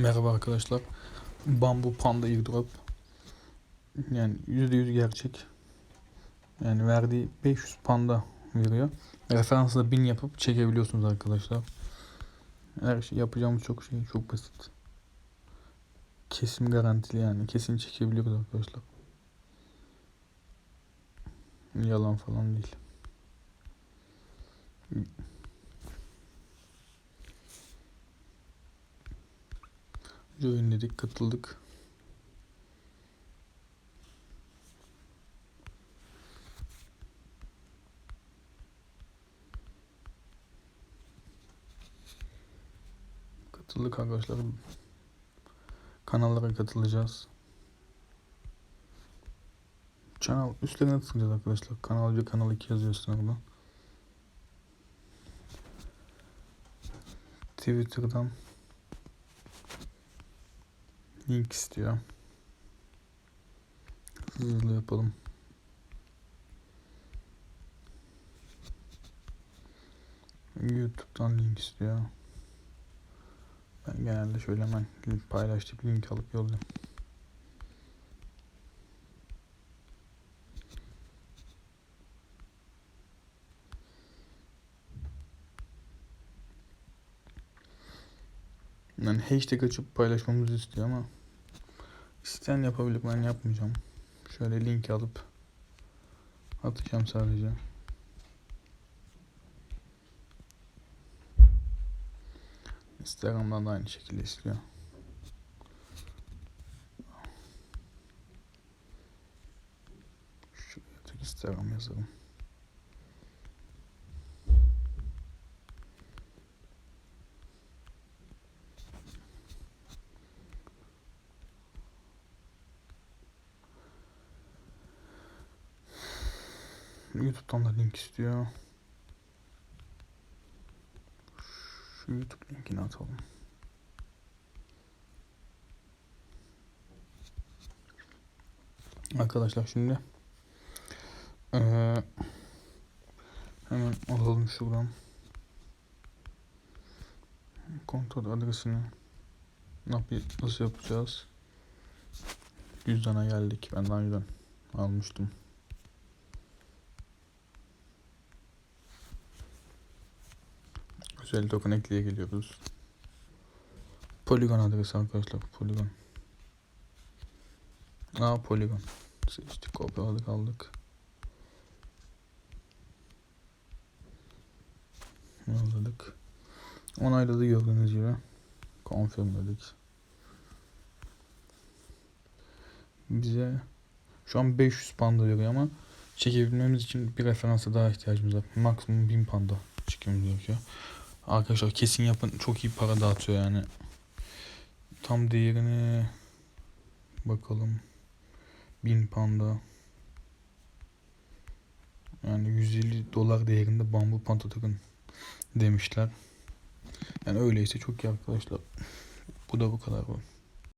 Merhaba arkadaşlar. Bambu Panda airdrop. Yani %100 gerçek. Yani verdiği 500 panda veriyor. Referansla 1000 yapıp çekebiliyorsunuz arkadaşlar. Her şey yapacağımız çok şey çok basit. Kesim garantili yani. Kesin çekebiliyoruz arkadaşlar. Yalan falan değil. Join dedik katıldık. Katıldık arkadaşlar. Kanallara katılacağız. Kanal üstlerine tıklayacağız arkadaşlar. Kanal 1, kanal 2 yazıyorsun orada. Twitter'dan link istiyor. Hızlı yapalım. YouTube'dan link istiyor. Ben genelde şöyle hemen link paylaştık link alıp yolluyorum. Yani hashtag açıp paylaşmamızı istiyor ama isteyen yapabilir ben yapmayacağım. Şöyle link alıp atacağım sadece. Instagram'dan da aynı şekilde istiyor. Şuraya tek Instagram yazalım. YouTube'dan da link istiyor. Şu YouTube linkini atalım. Arkadaşlar şimdi eee, hemen alalım şuradan kontrol adresini nasıl yapacağız? Cüzdana geldik. Ben daha önceden almıştım. Özel token ekleye geliyoruz. Polygon adresi arkadaşlar. Polygon. Aa Polygon. Seçtik kopyaladık aldık. Yolladık. Onayladı gördüğünüz gibi. Confirm dedik. Bize şu an 500 panda veriyor ama çekebilmemiz için bir referansa daha ihtiyacımız var. Maksimum 1000 panda çekmemiz gerekiyor. Arkadaşlar kesin yapın çok iyi para dağıtıyor yani. Tam değerini bakalım. 1000 panda. Yani 150 dolar değerinde bambu panda takın demişler. Yani öyleyse çok iyi arkadaşlar. Bu da bu kadar. Bu.